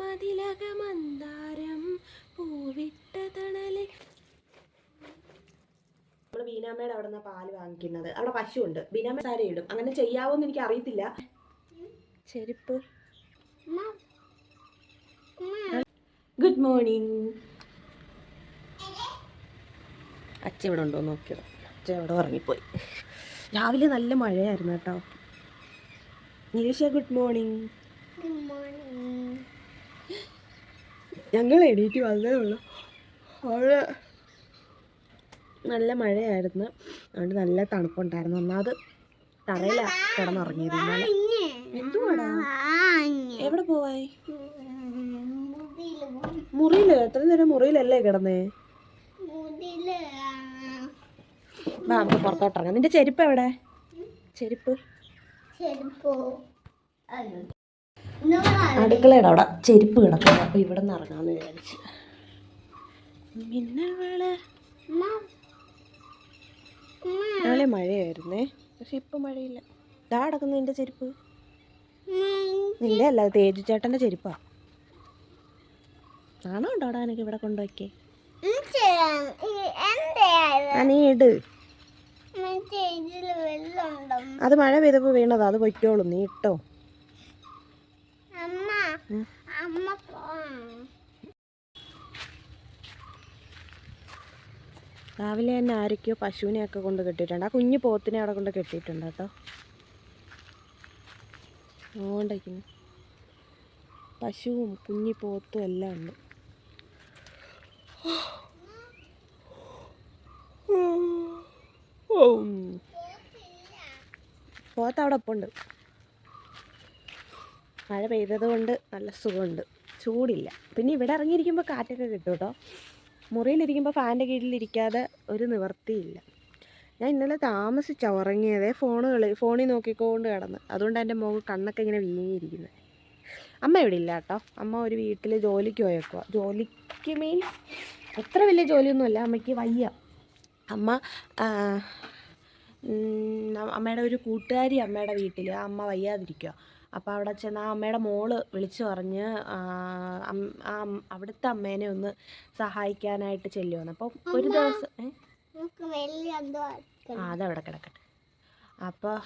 മതിലകമന്താരം പൂവിട്ട തണലിൽ. നമ്മൾ ബീനാമ്മയുടെ അവിടെ നിന്ന് പാൽ വാങ്ങിക്കുന്നത്. അവിടെ പശുവുണ്ട്. ബീനാമ്മ സാരി ഇടും. അങ്ങനെ ചെയ്യാവോന്ന് എനിക്ക് അറിയത്തില്ല ചെരുപ്പ്. ഗുഡ് മോർണിംഗ് അച്ഛ ഇവിടെ ഉണ്ടോ നോക്കിയോ? അച്ഛ ഇവിടെ ഉറങ്ങിപ്പോയി. രാവിലെ നല്ല മഴയായിരുന്നു കേട്ടോ. നിരീഷ ഗുഡ് മോർണിംഗ് ഞങ്ങൾ എണീറ്റ് വന്നേ ഉള്ളൂ. അവിടെ നല്ല മഴയായിരുന്നു. അതുകൊണ്ട് നല്ല തണുപ്പുണ്ടായിരുന്നു. ഒന്നാമത് തറയില കിടന്നുറങ്ങിയത് ഇന്നലെ എന്തുവാടാ? എവിടെ പോവായി? മുറിയിൽ എത്ര നേരം മുറിയിലല്ലേ കിടന്നേ? വാ നമുക്ക് പുറത്തോട്ടിറങ്ങാം നിന്റെ ചെരുപ്പ് എവിടെ? ചെരുപ്പ്. അടുക്കളയുടെ അവിടെ ചെരുപ്പ് കിടക്കുന്നു. അപ്പൊ ഇവിടെ നിന്ന് ഇറങ്ങാന്ന് വിചാരിച്ചു. പിന്നെ നാളെ മഴയായിരുന്നേ. പക്ഷെ ഇപ്പൊ മഴയില്ല. ഇതാ കിടക്കുന്നു നിന്റെ ചെരുപ്പ്. നിന്റെ അല്ല തേജു ചേട്ടന്റെ ചെരുപ്പാ. ആണോ ഉണ്ടോടാ എനിക്ക് ഇവിടെ കൊണ്ടുവയ്ക്കേ ആ നീ ഇട്. അത് മഴ പെയ്തപ്പോ വീണതാ. അത് പൊയ്ക്കോളും. നീ ഇട്ടോ. രാവിലെ തന്നെ ആരൊക്കെയോ പശുവിനെയൊക്കെ കൊണ്ട് കെട്ടിയിട്ടുണ്ട്. ആ കുഞ്ഞു പോത്തിനെ അവിടെ കൊണ്ട് കെട്ടിയിട്ടുണ്ട് കേട്ടോ. അതുകൊണ്ടിരിക്കുന്നു പശുവും കുഞ്ഞി പോത്തും എല്ലാം ഉണ്ട്. പോത്ത് അവിടെ ഒപ്പുണ്ട്. മഴ പെയ്തത് കൊണ്ട് നല്ല സുഖമുണ്ട്. ചൂടില്ല. പിന്നെ ഇവിടെ ഇറങ്ങിയിരിക്കുമ്പോൾ കാറ്റൊക്കെ കിട്ടും കേട്ടോ മുറിയിലിരിക്കുമ്പോൾ ഫാനിന്റെ കീഴിലിരിക്കാതെ ഒരു നിവർത്തിയില്ല ഞാൻ ഇന്നലെ താമസിച്ചാ ഉറങ്ങിയതേ. ഫോണ് കളി ഫോണിൽ നോക്കിക്കൊണ്ട് കിടന്ന്. അതുകൊണ്ട് എന്റെ മുഖം കണ്ണൊക്കെ ഇങ്ങനെ വീങ്ങിയിരിക്കുന്നത് അമ്മ ഇവിടെ ഇല്ല കേട്ടോ. അമ്മ ഒരു വീട്ടിൽ ജോലിക്ക് പോയേക്കുക ജോലിക്ക് മീൻസ് അത്ര വലിയ ജോലിയൊന്നുമല്ല അമ്മയ്ക്ക് വയ്യ. അമ്മ അമ്മയുടെ ഒരു കൂട്ടുകാരി അമ്മയുടെ വീട്ടിൽ അമ്മ വയ്യാതിരിക്കുക അപ്പോൾ അവിടെ ചെന്ന് ആ അമ്മയുടെ മോൾ വിളിച്ചു പറഞ്ഞ് ആ, അവിടുത്തെ അമ്മേനെ ഒന്ന് സഹായിക്കാനായിട്ട് ചെല്ലുവാണ് അപ്പോൾ ഒരു ദിവസം ആ അതവിടെ കിടക്കട്ടെ. അപ്പോൾ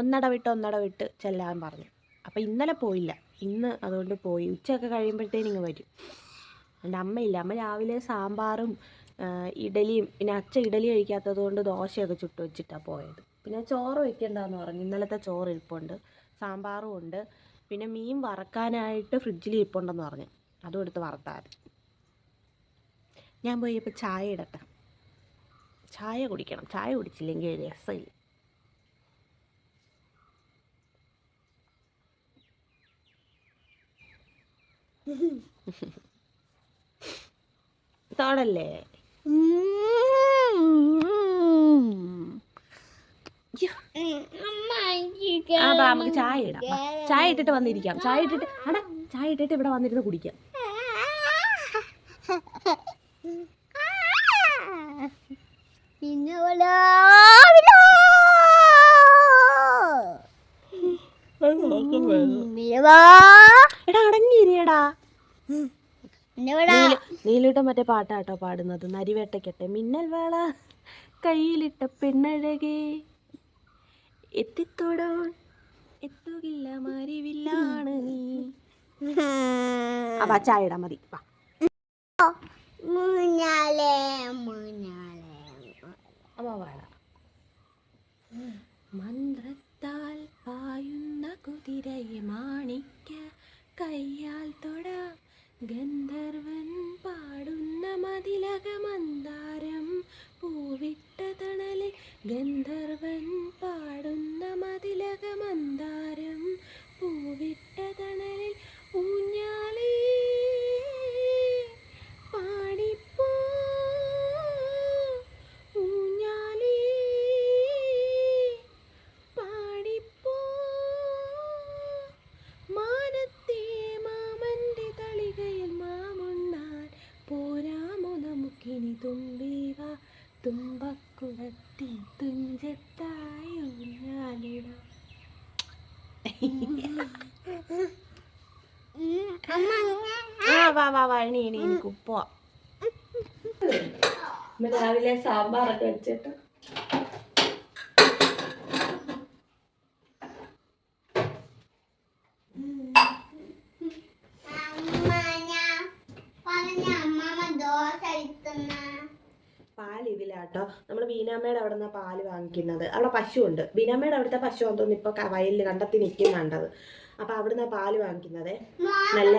ഒന്നട വിട്ട് ഒന്നട വിട്ട് ചെല്ലാൻ പറഞ്ഞു. അപ്പോൾ ഇന്നലെ പോയില്ല. ഇന്ന് അതുകൊണ്ട് പോയി. ഉച്ചയൊക്കെ കഴിയുമ്പോഴത്തേനും വരും. എന്റെ അമ്മയില്ല. അമ്മ രാവിലെ സാമ്പാറും ഇഡലിയും പിന്നെ അച്ഛ ഇഡലി കഴിക്കാത്തത് കൊണ്ട് ദോശയൊക്കെ ചുട്ട് വെച്ചിട്ടാണ് പോയത്. പിന്നെ ചോറ് വയ്ക്കണ്ടെന്ന് പറഞ്ഞു. ഇന്നലത്തെ ചോറ് ഇരിപ്പുണ്ട്. സാമ്പാറും ഉണ്ട് പിന്നെ മീൻ വറക്കാനായിട്ട് ഫ്രിഡ്ജിൽ ഇരിപ്പുണ്ടെന്ന് പറഞ്ഞു അതും എടുത്ത് വറുത്താൽ ഞാൻ പോയി ഇപ്പോൾ ചായ ഇടട്ടെ ചായ കുടിക്കണം ചായ കുടിച്ചില്ലെങ്കിൽ രസമില്ല തോടല്ലേ ആ ബാ നമുക്ക് ചായ ഇടാം. ചായ ഇട്ടിട്ട് വന്നിരിക്കാം. ചായ ഇട്ടിട്ട് അടാ ചായ ഇട്ടിട്ട് ഇവിടെ വന്നിരുന്ന് കുടിക്കാം. പിന്നെ എടാ അടങ്ങിയിരിയടാ. നീലു നീലൂട്ടൻ മറ്റേ പാട്ടാട്ടോ പാടുന്നത്. നരിവേട്ടക്കട്ടെ മിന്നൽ വേള കയ്യിലിട്ട പെണ്ണഴകേ. എത്തിത്തോടാൻ എത്തുകില്ല മരിവില്ലാണ് നീ. അപ്പൊ ചായ ഇടാൻ മതി. വാ. അമ്മ മന്ത്രത്താൽ വാ വാ വാ എണീ എണീ എനിക്ക് ഉപ്പോ രാവിലെ സാമ്പാറൊക്കെ വെച്ചിട്ട്. അമ്മ ഞാൻ പറഞ്ഞ അമ്മമ്മ ദോശ ഇട്ടുന്ന. പാൽ നമ്മൾ ബീനാമ്മയുടെ അവിടെ നിന്ന് പാൽ വാങ്ങിക്കുന്നത്. അവിടെ പശു ഉണ്ട് ബീനാമ്മയുടെ അവിടുത്തെ പശു തോന്നുന്നു ഇപ്പൊ ക- വയലിൽ കണ്ടെത്തി നിൽക്കുന്നുണ്ടത്. അപ്പൊ അവിടുന്ന് പാൽ വാങ്ങിക്കുന്നത്? നല്ല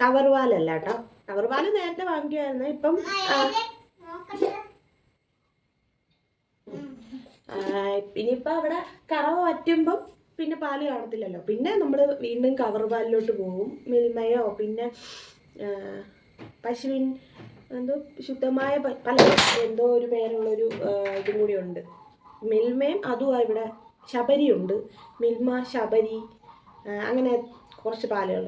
കവർ പാലല്ല കേട്ടോ. കവർ പാൽ നേരത്തെ വാങ്ങിക്കുമായിരുന്നു ഇപ്പം ഇനിയിപ്പോ അവിടെ കറവ വറ്റുമ്പം പിന്നെ പാൽ കാണത്തില്ലല്ലോ. പിന്നെ നമ്മൾ വീണ്ടും കവർ പാലിലോട്ട് പോകും. മിൽമയോ പിന്നെ പശുവിൻ എന്തോ ശുദ്ധമായ പല എന്തോ ഒരു പേരുള്ളൊരു ഇതും കൂടി ഉണ്ട്. മിൽമയും അതുമാണ് ഇവിടെ ശബരിയുണ്ട്. മിൽമ ശബരി അങ്ങനെ കുറച്ച് പാലുകൾ.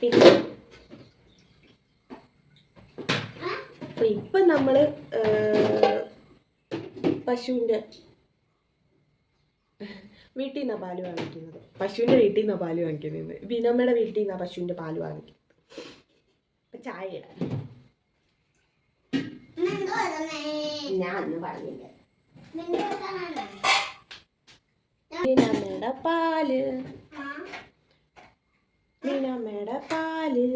പിന്നെ ഇപ്പം നമ്മൾ പശുവിന്റെ വീട്ടിൽ നിന്നാണ് പാൽ വാങ്ങിക്കുന്നത്. പശുവിന്റെ വീട്ടിൽ നിന്നാണ് പാൽ വാങ്ങിക്കുന്നത്. ബിനമ്മയുടെ വീട്ടിൽ നിന്നാണ് പശുവിന്റെ പാൽ വാങ്ങിക്കുന്നത്. അപ്പം ചായ ഇടാം. എന്തോ ഞാൻ അന്ന് പറഞ്ഞില്ല? ബിനമ്മയുടെ പാൽ. ആ. പാലിൽ.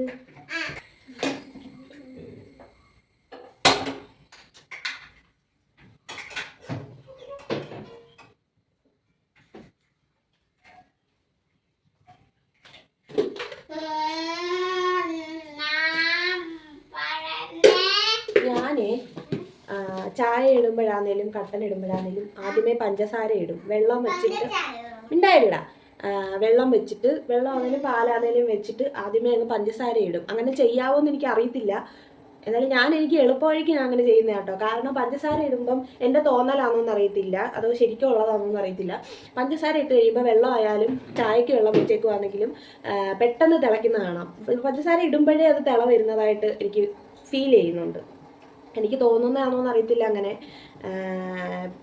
ചായ ഇടുമ്പോഴാണേലും കട്ടൻ ഇടുമ്പോഴാണേലും ആദ്യമേ പഞ്ചസാര ഇടും. വെള്ളം വെച്ചിട്ട്. ഉണ്ടായിരുന്നില്ല ഉണ്ടായില്ല വെള്ളം വെച്ചിട്ട് വെള്ളം ആണെങ്കിലും പാലാണെങ്കിലും വെച്ചിട്ട് ആദ്യമേ അങ്ങ് പഞ്ചസാര ഇടും. അങ്ങനെ ചെയ്യാവോന്ന് എനിക്ക് അറിയത്തില്ല എന്നാലും ഞാൻ എനിക്ക് എളുപ്പവഴിക്ക് ഞാൻ അങ്ങനെ ചെയ്യുന്ന കേട്ടോ. കാരണം പഞ്ചസാര ഇടുമ്പം എന്റെ തോന്നലാണോന്ന് അറിയത്തില്ല. അതോ ശരിക്കും ഉള്ളതാണോന്ന് അറിയത്തില്ല. പഞ്ചസാര ഇട്ട് കഴിയുമ്പോൾ വെള്ളം ആയാലും ചായക്ക് വെള്ളം വെച്ചേക്കുവാണെങ്കിലും പെട്ടെന്ന് തിളയ്ക്കുന്ന കാണാം. പഞ്ചസാര ഇടുമ്പോഴേ അത് തിള വരുന്നതായിട്ട് എനിക്ക് ഫീൽ ചെയ്യുന്നുണ്ട്. എനിക്ക് തോന്നുന്നതാണോന്ന് അറിയത്തില്ല അങ്ങനെ.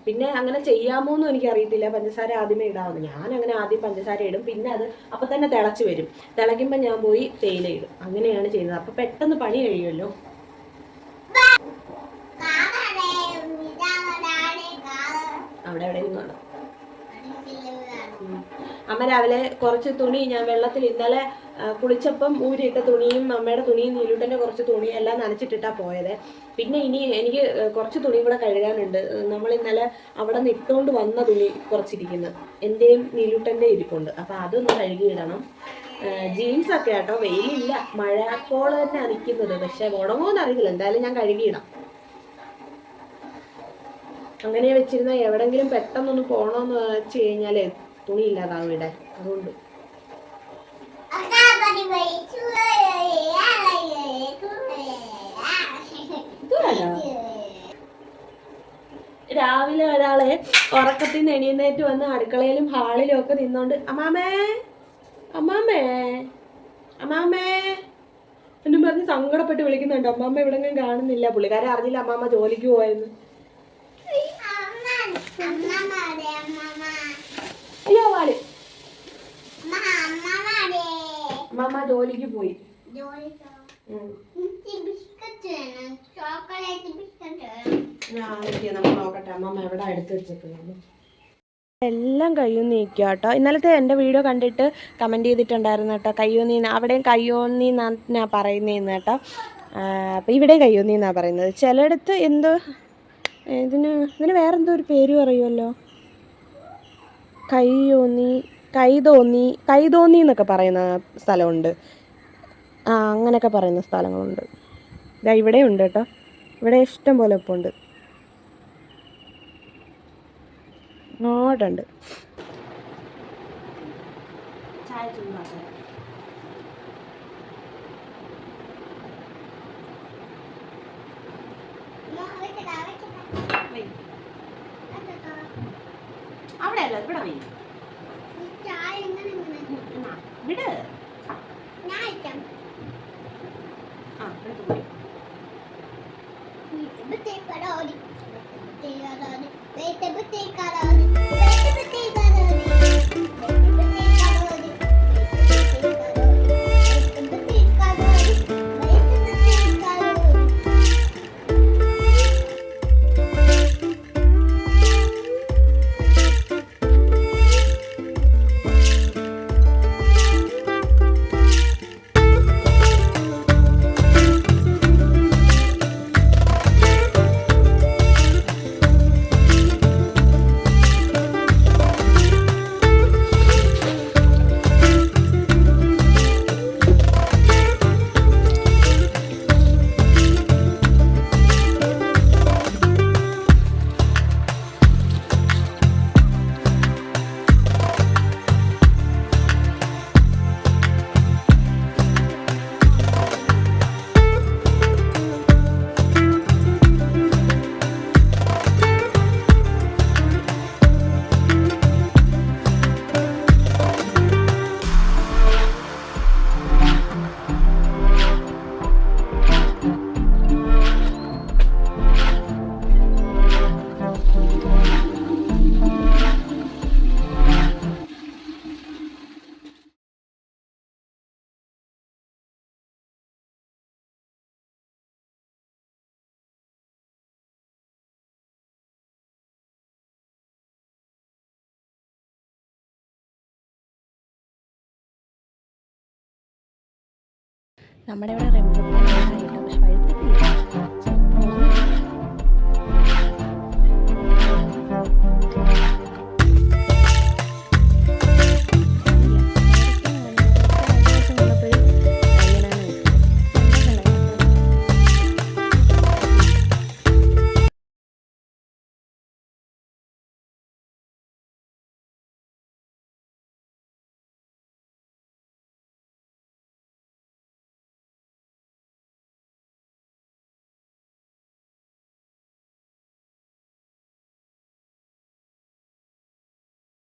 പിന്നെ അങ്ങനെ ചെയ്യാമോന്നും എനിക്ക് അറിയത്തില്ല പഞ്ചസാര ആദ്യമേ ഇടാവുന്നു. ഞാൻ അങ്ങനെ ആദ്യം പഞ്ചസാര ഇടും. പിന്നെ അത് അപ്പം തന്നെ തിളച്ച് വരും. തിളയ്ക്കുമ്പോൾ ഞാൻ പോയി തേയില ഇടും. അങ്ങനെയാണ് ചെയ്യുന്നത്. അപ്പം പെട്ടെന്ന് പണി കഴിയുമല്ലോ. അവിടെ എവിടെയെങ്കിലും കാണാം. അമ്മ രാവിലെ കുറച്ച് തുണി ഞാൻ വെള്ളത്തിൽ ഇന്നലെ കുളിച്ചപ്പം ഊരിയിട്ട തുണിയും അമ്മയുടെ തുണിയും നീലൂട്ടന്റെ കുറച്ച് തുണിയും എല്ലാം നനച്ചിട്ടിട്ടാണ് പോയത്. പിന്നെ ഇനി എനിക്ക് കുറച്ച് തുണി കൂടെ കഴുകാനുണ്ട്. നമ്മൾ ഇന്നലെ അവിടെ നിന്ന് ഇട്ടുകൊണ്ട് വന്ന തുണി കുറച്ചിരിക്കുന്നു. എന്റെയും നീലൂട്ടന്റെ ഇരിപ്പുണ്ട്. അപ്പം അതൊന്ന് കഴുകിയിടണം ജീൻസ് ഒക്കെ കേട്ടോ വെയിലില്ല. മഴക്കോൾ തന്നെ അറിയിക്കുന്നത് പക്ഷെ ഉണങ്ങുമെന്ന് അറിയില്ല. എന്തായാലും ഞാൻ കഴുകിയിടാം അങ്ങനെ വെച്ചിരുന്ന എവിടെങ്കിലും പെട്ടെന്നൊന്ന് പോകണമെന്ന് വെച്ച് കഴിഞ്ഞാൽ തുണി ഇല്ലാതാവും ഇവിടെ. അതുകൊണ്ട്. രാവിലെ ഒരാളെ ഉറക്കത്തിൽ നിന്ന് എണീന്നേറ്റ് വന്ന് അടുക്കളയിലും ഹാളിലും ഒക്കെ നിന്നോണ്ട് അമ്മാമേ അമ്മാമേ അമ്മാമേ എന്നും പറഞ്ഞ് സങ്കടപ്പെട്ട് വിളിക്കുന്നുണ്ട്. അമ്മാമ്മ എവിടെങ്കിലും കാണുന്നില്ല. പുള്ളിക്കാരെ അറിഞ്ഞില്ല അമ്മാമ്മ ജോലിക്ക് പോയെന്ന് അമ്മ, അമ്മമാടെ, അമ്മമ്മ. അയ്യോ വാൽ അമ്മ, അമ്മമാടെ. അമ്മാമ്മ ജോലിക്ക് പോയി ജോലിക്കോ? ഉം. എനിക്ക് ബിസ്ക്കറ്റ് വേണം. ചോക്ലേറ്റ് ബിസ്ക്കറ്റ് വേണം. ഞാൻ പോയി നോക്കട്ടെ. അമ്മമ്മ എവിടെ എല്ലാം കയ്യൂന്നി നിൽക്കുക കേട്ടോ ഇന്നലത്തെ എന്റെ വീഡിയോ കണ്ടിട്ട് കമന്റ് ചെയ്തിട്ടുണ്ടായിരുന്നു കേട്ടോ. കയ്യോന്നി അവിടെയും കയ്യോന്നി എന്നാ പറയുന്നതെന്ന് കേട്ടോ. അപ്പോൾ ഇവിടെ കയ്യോന്നി എന്നാണ് പറയുന്നത്. ചിലയിടത്ത് എന്തോ ഇതിന് ഇതിന് വേറെന്തോ ഒരു പേര് പറയുമല്ലോ. കയ്യൂന്നി കൈതോന്നി കൈതോന്നി എന്നൊക്കെ പറയുന്ന സ്ഥലമുണ്ട്. ആ അങ്ങനെയൊക്കെ പറയുന്ന സ്ഥലങ്ങളുണ്ട്. ഇതാ ഇവിടെ ഉണ്ട് കേട്ടോ. ഇവിടെ ഇഷ്ടം പോലെ ഉപ്പുണ്ട്. ഉണ്ട് ചായ ചൂടാക്കാം. അവിടെ അല്ല ഇവിടെ വൈ 手ぶていから。നമ്മുടെ ഇവിടെ റെമ്പൂട്ടാനായിട്ടോ പക്ഷെ പഴുത്തിട്ടില്ല